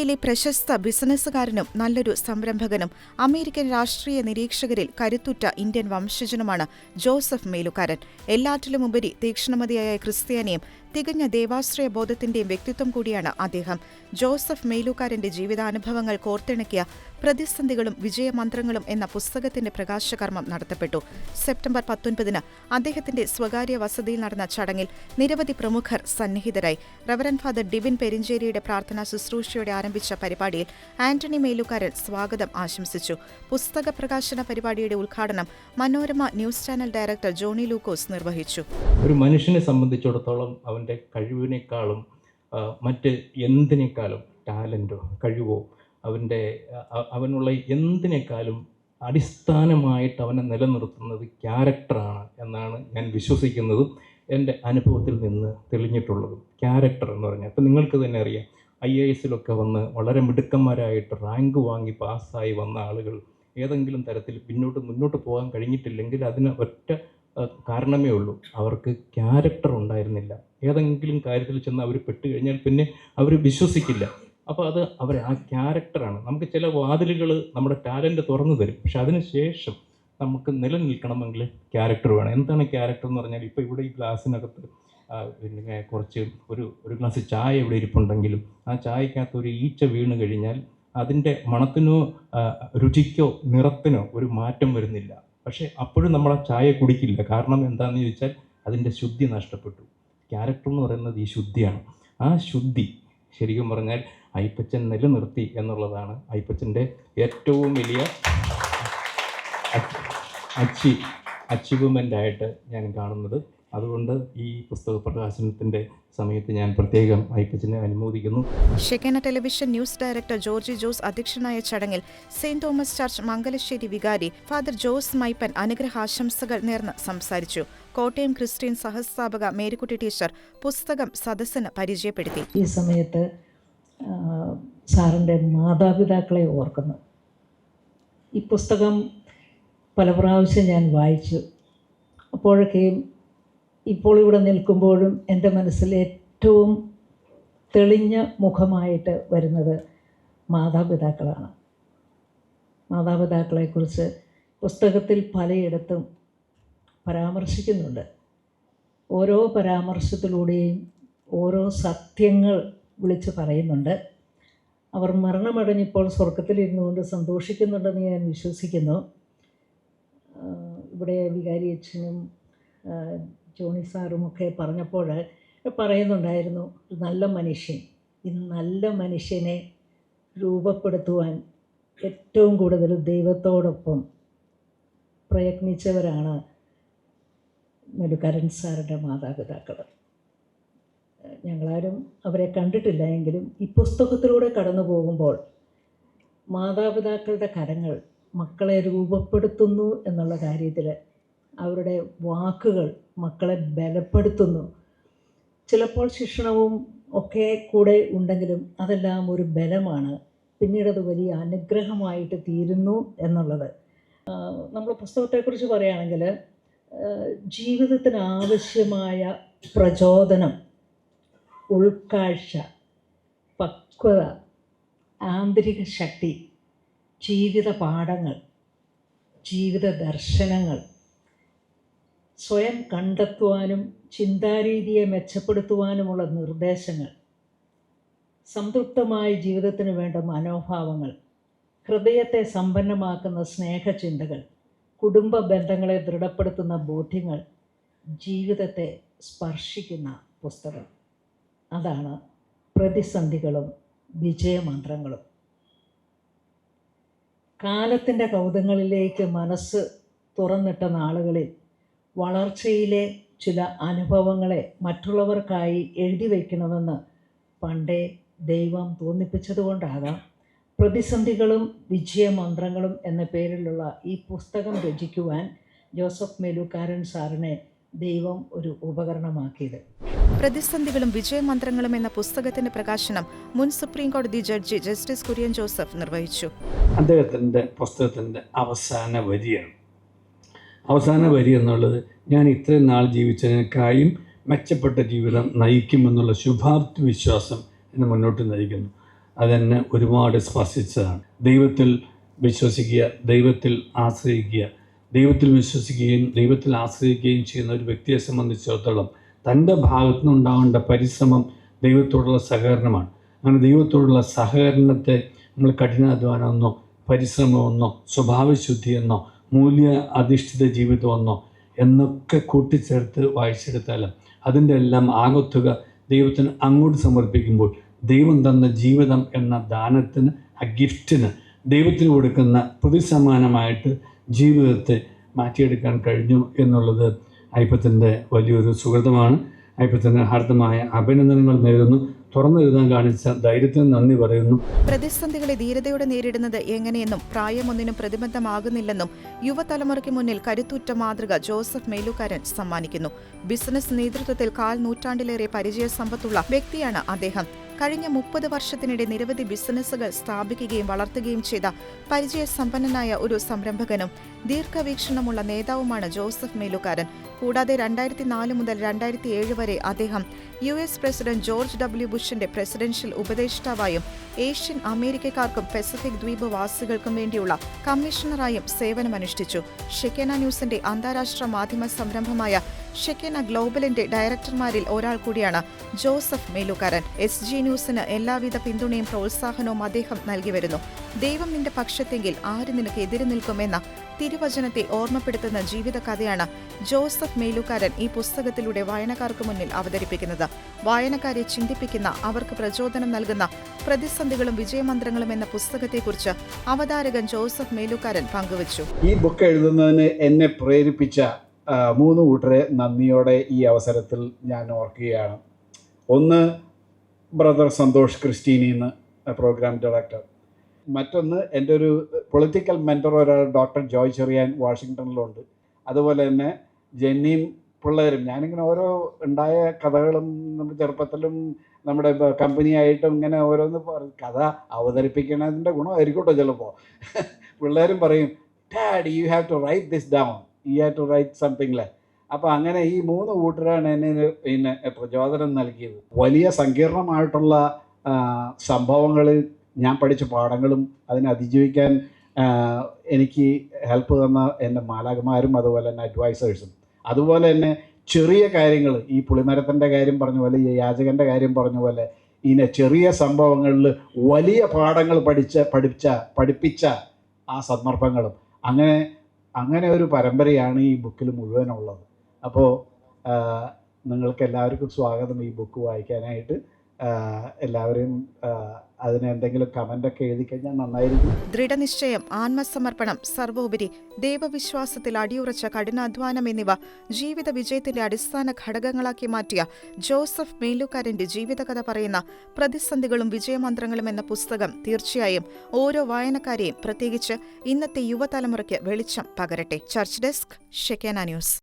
അമേരിക്കയിലെ പ്രശസ്ത ബിസിനസ്സുകാരനും നല്ലൊരു സംരംഭകനും അമേരിക്കൻ രാഷ്ട്രീയ നിരീക്ഷകരിൽ കരുത്തുറ്റ ഇന്ത്യൻ വംശജനുമാണ് ജോസഫ് മേലുകാരൻ എല്ലാറ്റിലുമുപരി തീക്ഷണമതിയായ ക്രിസ്ത്യാനിയും തികഞ്ഞ ദേവാശ്രയ ബോധത്തിന്റെയും വ്യക്തിത്വം കൂടിയാണ് അദ്ദേഹം. ജോസഫ് മേലുകാരന്റെ ജീവിതാനുഭവങ്ങൾ കോർത്തിണക്കിയ പ്രതിസന്ധികളും വിജയമന്ത്രങ്ങളും എന്ന പുസ്തകത്തിന്റെ പ്രകാശകർമ്മം നടത്തപ്പെട്ടു. സെപ്റ്റംബർ പത്തൊൻപതിന് അദ്ദേഹത്തിന്റെ സ്വകാര്യ വസതിയിൽ നടന്ന ചടങ്ങിൽ നിരവധി പ്രമുഖർ സന്നിഹിതരായി. റവറൻ ഫാദർ ഡിവിൻ പെരിഞ്ചേരിയുടെ പ്രാർത്ഥനാ ശുശ്രൂഷയോടെ ആരംഭിച്ച പരിപാടിയിൽ ആന്റണി മേലുകാരൻ സ്വാഗതം ആശംസിച്ചു. പുസ്തക പ്രകാശന പരിപാടിയുടെ ഉദ്ഘാടനം Manorama news channel director Johny Lukose നിർവഹിച്ചു. ഒരു മനുഷ്യനെ സംബന്ധിച്ചിടത്തോളം അവന്റെ കഴിവിനേക്കാളും മറ്റ് എന്തിനേക്കാളും ടാലന്റോ കഴിവോ അവന്റെ അവനുള്ള എന്തിനേക്കാളും അടിസ്ഥാനമായിട്ട് അവനെ നിലനിർത്തുന്നത് ക്യാരക്ടറാണ് എന്നാണ് ഞാൻ വിശ്വസിക്കുന്നതും എന്റെ അനുഭവത്തിൽ നിന്ന് തെളിഞ്ഞിട്ടുള്ളതും. ക്യാരക്ടർ എന്ന് പറഞ്ഞാൽ അപ്പം നിങ്ങൾക്ക് തന്നെ അറിയാം ഐ എ എസിലൊക്കെ വന്ന് വളരെ മിടുക്കന്മാരായിട്ട് റാങ്ക് വാങ്ങി പാസ്സായി വന്ന ആളുകൾ ഏതെങ്കിലും തരത്തിൽ പിന്നോട്ട് മുന്നോട്ട് പോകാൻ കഴിഞ്ഞിട്ടില്ലെങ്കിൽ അതിന് ഒറ്റ കാരണമേ ഉള്ളൂ. അവർക്ക് ക്യാരക്ടർ ഉണ്ടായിരുന്നില്ല. ഏതെങ്കിലും കാര്യത്തിൽ ചെന്ന് അവർ പെട്ട് കഴിഞ്ഞാൽ പിന്നെ അവർ വിശ്വസിക്കില്ല. അപ്പോൾ അത് അവർ ആ ക്യാരക്ടറാണ് നമുക്ക് ചില വാതിലുകൾ നമ്മുടെ ടാലന്റ് തുറന്നു തരും. പക്ഷെ അതിന് ശേഷം നമുക്ക് നിലനിൽക്കണമെങ്കിൽ ക്യാരക്ടർ വേണം. എന്താണ് ക്യാരക്ടർ എന്ന് പറഞ്ഞാൽ ഇപ്പോൾ ഇവിടെ ഈ ഗ്ലാസ്സിനകത്ത് പിന്നെ കുറച്ച് ഒരു ഒരു ഗ്ലാസ് ചായ ഇവിടെ ഇരിപ്പുണ്ടെങ്കിലും ആ ചായക്കകത്ത് ഒരു ഈച്ച വീണ് കഴിഞ്ഞാൽ അതിന്റെ മണത്തിനോ രുചിക്കോ നിറത്തിനോ ഒരു മാറ്റം വരുന്നില്ല. പക്ഷേ അപ്പോഴും നമ്മൾ ആ ചായ കുടിക്കില്ല. കാരണം എന്താണെന്ന് ചോദിച്ചാൽ അതിന്റെ ശുദ്ധി നഷ്ടപ്പെട്ടു. ക്യാരക്ടർ എന്ന് പറയുന്നത് ഈ ശുദ്ധിയാണ്. ആ ശുദ്ധി ശരിക്കും പറഞ്ഞാൽ അയ്പ്പച്ചൻ നിലനിർത്തി എന്നുള്ളതാണ് അയ്പ്പച്ചന്റെ ഏറ്റവും വലിയ അച്ചീവ് അച്ചീവ്മെന്റായിട്ട് ഞാൻ കാണുന്നത്. അതുകൊണ്ട് ഈ പുസ്തക പ്രകാശനത്തിന്റെ സമയത്ത് ഞാൻ പ്രത്യേകം ഐപ്പച്ചിനെ അനുമോദിക്കുന്നു. Shekinah television news director Georgy Jose അധ്യക്ഷനായ ചടങ്ങിൽ സെന്റ് തോമസ് ചർച്ച് മംഗലശ്ശേരി വികാരി ഫാദർ ജോസ് മൈപ്പൻ അനുഗ്രഹാശംസകൾ നേർന്ന് സംസാരിച്ചു. കോട്ടയം ക്രിസ്ത്യൻ സഹസ്ഥാപക മേരിക്കുട്ടി ടീച്ചർ പുസ്തകം സദസ്സിന് പരിചയപ്പെടുത്തി. ഈ സമയത്ത് സാറിന്റെ മാതാപിതാക്കളെ ഓർക്കുന്നു. ഈ പുസ്തകം പല പ്രാവശ്യം ഞാൻ വായിച്ചു. അപ്പോഴൊക്കെയും ഇപ്പോൾ ഇവിടെ നിൽക്കുമ്പോഴും എന്റെ മനസ്സിൽ ഏറ്റവും തെളിഞ്ഞ മുഖമായിട്ട് വരുന്നത് മാതാപിതാക്കളാണ്. മാതാപിതാക്കളെക്കുറിച്ച് പുസ്തകത്തിൽ പലയിടത്തും പരാമർശിക്കുന്നുണ്ട്. ഓരോ പരാമർശത്തിലൂടെയും ഓരോ സത്യങ്ങൾ വിളിച്ച് പറയുന്നുണ്ട്. അവർ മരണമടഞ്ഞിപ്പോൾ സ്വർഗത്തിലിരുന്നുകൊണ്ട് സന്തോഷിക്കുന്നുണ്ടെന്ന് ഞാൻ വിശ്വസിക്കുന്നു. ഇവിടെ വികാരി അച്ഛനും ജോണി സാറും ഒക്കെ പറഞ്ഞപ്പോൾ പറയുന്നുണ്ടായിരുന്നു നല്ല മനുഷ്യൻ ഈ നല്ല മനുഷ്യനെ രൂപപ്പെടുത്തുവാൻ ഏറ്റവും കൂടുതൽ ദൈവത്തോടൊപ്പം പ്രയത്നിച്ചവരാണ് മെലുക്കരൻ സാറിന്റെ മാതാപിതാക്കൾ ഞങ്ങളാരും അവരെ കണ്ടിട്ടില്ല എങ്കിലും ഈ പുസ്തകത്തിലൂടെ കടന്നു പോകുമ്പോൾ മാതാപിതാക്കളുടെ കരങ്ങൾ മക്കളെ രൂപപ്പെടുത്തുന്നു എന്നുള്ള കാര്യത്തിൽ അവരുടെ വാക്കുകൾ മക്കളെ ബലപ്പെടുത്തുന്നു. ചിലപ്പോൾ ശിക്ഷണവും ഒക്കെ കൂടെ ഉണ്ടെങ്കിലും അതെല്ലാം ഒരു ബലമാണ്. പിന്നീട് അത് വലിയ അനുഗ്രഹമായിട്ട് തീരുന്നു എന്നുള്ളത്. നമ്മൾ പുസ്തകത്തെക്കുറിച്ച് പറയുകയാണെങ്കിൽ ജീവിതത്തിന് ആവശ്യമായ പ്രചോദനം ഉൾക്കാഴ്ച പക്വത ആന്തരിക ശക്തി ജീവിത പാഠങ്ങൾ ജീവിത ദർശനങ്ങൾ സ്വയം കണ്ടെത്തുവാനും ചിന്താരീതിയെ മെച്ചപ്പെടുത്തുവാനുമുള്ള നിർദ്ദേശങ്ങൾ. സംതൃപ്തമായ ജീവിതത്തിന് വേണ്ട മനോഭാവങ്ങൾ. ഹൃദയത്തെ സമ്പന്നമാക്കുന്ന സ്നേഹചിന്തകൾ. കുടുംബ ബന്ധങ്ങളെ ദൃഢപ്പെടുത്തുന്ന ബോധ്യങ്ങൾ. ജീവിതത്തെ സ്പർശിക്കുന്ന പുസ്തകം. അതാണ് പ്രതിസന്ധികളും വിജയമന്ത്രങ്ങളും. കാലത്തിന്റെ കൗതുകങ്ങളിലേക്ക് മനസ്സ് തുറന്നിട്ട നാളുകളിൽ വളർച്ചയിലെ ചില അനുഭവങ്ങളെ മറ്റുള്ളവർക്കായി എഴുതി വയ്ക്കണമെന്ന് പണ്ടേ ദൈവം തോന്നിപ്പിച്ചതുകൊണ്ടാകാം. പ്രതിസന്ധികളും വിജയമന്ത്രങ്ങളും എന്ന പേരിലുള്ള ഈ പുസ്തകം രചിക്കുവാൻ ജോസഫ് മെലുക്കാരൻ സാറിനെ ദൈവം ഒരു ഉപകരണമാക്കിയത്. പ്രതിസന്ധികളും വിജയമന്ത്രങ്ങളും എന്ന പുസ്തകത്തിന്റെ പ്രകാശനം മുൻ സുപ്രീം കോടതി ജഡ്ജി ജസ്റ്റിസ് കുര്യൻ ജോസഫ് നിർവഹിച്ചു. അദ്ദേഹത്തിന്റെ പുസ്തകത്തിന്റെ അവസാന വരിയാണ്. അവസാന വരി എന്നുള്ളത് ഞാൻ ഇത്രയും നാൾ ജീവിച്ചതിനേക്കായും മെച്ചപ്പെട്ട ജീവിതം നയിക്കുമെന്നുള്ള ശുഭാപ്തി വിശ്വാസം എന്നെ മുന്നോട്ട് നയിക്കുന്നു. അതെന്നെ ഒരുപാട് സ്പർശിച്ചതാണ്. ദൈവത്തിൽ വിശ്വസിക്കുക ദൈവത്തിൽ ആശ്രയിക്കുക. ദൈവത്തിൽ വിശ്വസിക്കുകയും ദൈവത്തിൽ ആശ്രയിക്കുകയും ചെയ്യുന്ന ഒരു വ്യക്തിയെ സംബന്ധിച്ചിടത്തോളം തന്റെ ഭാഗത്തു നിന്നുണ്ടാവേണ്ട പരിശ്രമം ദൈവത്തോടുള്ള സഹകരണമാണ്. അങ്ങനെ ദൈവത്തോടുള്ള സഹകരണത്തെ നമ്മൾ കഠിനാധ്വാനമെന്നോ പരിശ്രമമെന്നോ സ്വഭാവശുദ്ധിയെന്നോ മൂല്യ അധിഷ്ഠിത ജീവിതമെന്നോ എന്നൊക്കെ കൂട്ടിച്ചേർത്ത് വായിച്ചെടുത്താൽ അതിന്റെ എല്ലാം ആകത്തുക ദൈവത്തിന് അങ്ങോട്ട് സമർപ്പിക്കുമ്പോൾ ദൈവം തന്ന ജീവിതം എന്ന ദാനത്തിന് ആ ഗിഫ്റ്റിന് ദൈവത്തിന് കൊടുക്കുന്ന പ്രതിസമാനമായിട്ട് ജീവിതത്തെ മാറ്റിയെടുക്കാൻ കഴിഞ്ഞു എന്നുള്ളത് അയ്യപ്പത്തിന്റെ വലിയൊരു സുഹൃതമാണ്. അയ്യപ്പത്തിന് ഹാർദമായ അഭിനന്ദനങ്ങൾ നേരുന്നു. തുറന്നെഴുതാൻ കാണിച്ച ധൈര്യത്തിന് നന്ദി പറയുന്നു. പ്രതിസന്ധികളെ ധീരതയോടെ നേരിടുന്നത് എങ്ങനെയെന്നും പ്രായമൊന്നിനും പ്രതിബന്ധമാകുന്നില്ലെന്നും യുവതലമുറയ്ക്ക് മുന്നിൽ കരുത്തുറ്റ മാതൃക ജോസഫ് മേലുകാരൻ സമ്മാനിക്കുന്നു. ബിസിനസ് നേതൃത്വത്തിൽ കാൽ നൂറ്റാണ്ടിലേറെ പരിചയ സമ്പത്തുള്ള വ്യക്തിയാണ് അദ്ദേഹം. കഴിഞ്ഞ മുപ്പത് വർഷത്തിനിടെ നിരവധി ബിസിനസ്സുകൾ സ്ഥാപിക്കുകയും വളർത്തുകയും ചെയ്ത പരിചയസമ്പന്നനായ ഒരു സംരംഭകനും ദീർഘവീക്ഷണമുള്ള നേതാവുമാണ് ജോസഫ് മേലുകാരൻ. കൂടാതെ രണ്ടായിരത്തി നാല് മുതൽ രണ്ടായിരത്തി ഏഴ് വരെ അദ്ദേഹം U S president George W ബുഷിന്റെ presidential ഉപദേഷ്ടാവായും ഏഷ്യൻ അമേരിക്കക്കാർക്കും പസഫിക് ദ്വീപ് വാസികൾക്കും വേണ്ടിയുള്ള കമ്മീഷണറായും സേവനമനുഷ്ഠിച്ചു. ഷെക്കേന ന്യൂസിന്റെ അന്താരാഷ്ട്ര മാധ്യമ സംരംഭമായ ഷെക്കേന ഗ്ലോബലിന്റെ ഡയറക്ടർമാരിൽ ഒരാൾ കൂടിയാണ് ജോസഫ് മേലുകാരൻ. എസ് ജി ന്യൂസിന് എല്ലാവിധ പിന്തുണയും പ്രോത്സാഹനവും അദ്ദേഹം നൽകി വരുന്നു. ദൈവം നിന്റെ പക്ഷത്തെങ്കിൽ ആര് നിനക്ക് എതിര് നിൽക്കുമെന്ന തിരുവചനത്തെ ഓർമ്മപ്പെടുത്തുന്ന ജീവിതകഥയാണ് ജോസഫ് മേലുകാരൻ ഈ പുസ്തകത്തിലൂടെ വായനക്കാർക്ക് മുന്നിൽ അവതരിപ്പിക്കുന്നത്. വായനക്കാരെ ചിന്തിപ്പിക്കുന്ന അവർക്ക് പ്രചോദനം നൽകുന്ന പ്രതിസന്ധികളും വിജയമന്ത്രങ്ങളും എന്ന പുസ്തകത്തെക്കുറിച്ച് അവതാരകൻ ജോസഫ് മേലുകാരൻ പങ്കുവച്ചു. ഈ ബുക്ക് എഴുതുന്നതിന് എന്നെ പ്രേരിപ്പിച്ച മൂന്ന് കൂട്ടരെ നന്ദിയോടെ ഈ അവസരത്തിൽ ഞാൻ ഓർക്കുകയാണ്. ഒന്ന് ബ്രദർ സന്തോഷ് ക്രിസ്റ്റീനിന്ന് പ്രോഗ്രാം ഡയറക്ടർ. മറ്റൊന്ന് എന്റെ ഒരു പൊളിറ്റിക്കൽ മെന്റർ ഒരാൾ ഡോക്ടർ ജോയ് ചെറിയാൻ വാഷിങ്ടണിലുണ്ട് അതുപോലെ തന്നെ ജെന്നിയും പിള്ളേരും. ഞാനിങ്ങനെ ഓരോ ഉണ്ടായ കഥകളും നമ്മുടെ ചെറുപ്പത്തിലും നമ്മുടെ കമ്പനി കമ്പനിയായിട്ടും ഇങ്ങനെ ഓരോന്ന് കഥ അവതരിപ്പിക്കണതിന്റെ ഗുണമായിരിക്കട്ടോ ചിലപ്പോൾ പിള്ളേരും പറയും dad you have to write this down you have to write something like അപ്പോൾ അങ്ങനെ ഈ മൂന്ന് കൂട്ടരാണ് എന്നെ പിന്നെ പ്രചോദനം നൽകിയത്. വലിയ സങ്കീർണമായിട്ടുള്ള സംഭവങ്ങൾ ഞാൻ പഠിച്ച പാഠങ്ങളും അതിനെ അതിജീവിക്കാൻ എനിക്ക് ഹെൽപ്പ് തന്ന എന്റെ മാലാകമാരും അതുപോലെ തന്നെ അഡ്വൈസേഴ്സും അതുപോലെ തന്നെ ചെറിയ കാര്യങ്ങൾ ഈ പുളിമരത്തിന്റെ കാര്യം പറഞ്ഞ പോലെ ഈ യാചകന്റെ കാര്യം പറഞ്ഞ പോലെ ഇങ്ങനെ ചെറിയ സംഭവങ്ങളിൽ വലിയ പാഠങ്ങൾ പഠിച്ച പഠിച്ച പഠിപ്പിച്ച ആ സന്ദർഭങ്ങളും. അങ്ങനെ അങ്ങനെ ഒരു പരമ്പരയാണ് ഈ ബുക്കിൽ മുഴുവനുള്ളത്. അപ്പോൾ നിങ്ങൾക്ക് എല്ലാവർക്കും സ്വാഗതം ഈ ബുക്ക് വായിക്കാനായിട്ട്. ആ, എല്ലാവരും ആ, അതിന് എന്തെങ്കിലും ഒക്കെ എഴുതി കഴിഞ്ഞാൽ നന്നായിരിക്കും. ദൃഢനിശ്ചയം ആത്മസമർപ്പണം സർവോപരി ദൈവവിശ്വാസത്തിൽ അടിയുറച്ച കഠിനാധ്വാനം എന്നിവ ജീവിത വിജയത്തിന്റെ അടിസ്ഥാന ഘടകങ്ങളാക്കി മാറ്റിയ ജോസഫ് മേലുകാരന്റെ ജീവിതകഥ പറയുന്ന പ്രതിസന്ധികളും വിജയമന്ത്രങ്ങളും എന്ന പുസ്തകം തീർച്ചയായും ഓരോ വായനക്കാരെയും പ്രത്യേകിച്ച് ഇന്നത്തെ യുവതലമുറയ്ക്ക് വെളിച്ചം പകരട്ടെ. Church desk Shekinah news.